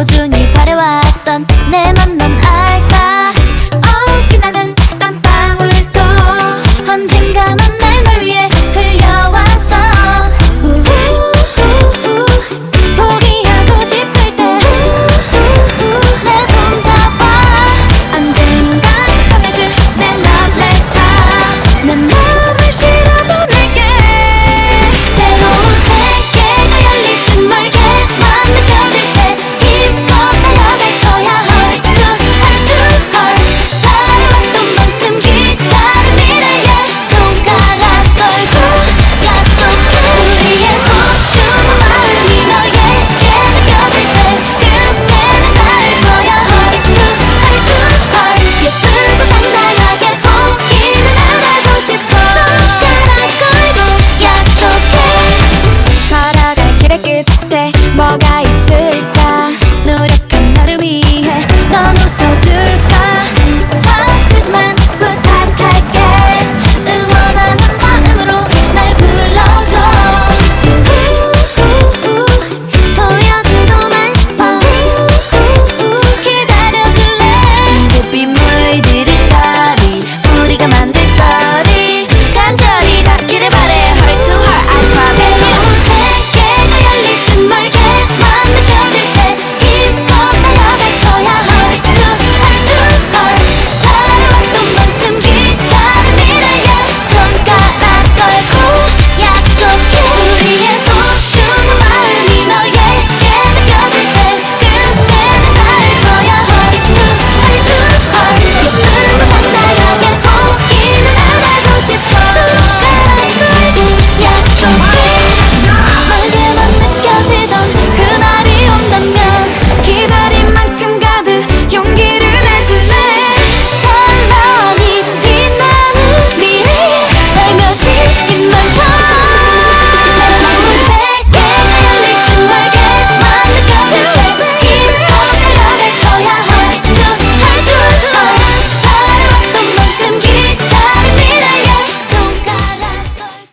꾸준히 바래왔던 내 맘 넌 알고 그래 끝에 뭐가 있을까? 노력한 나를 위해 넌 웃어줄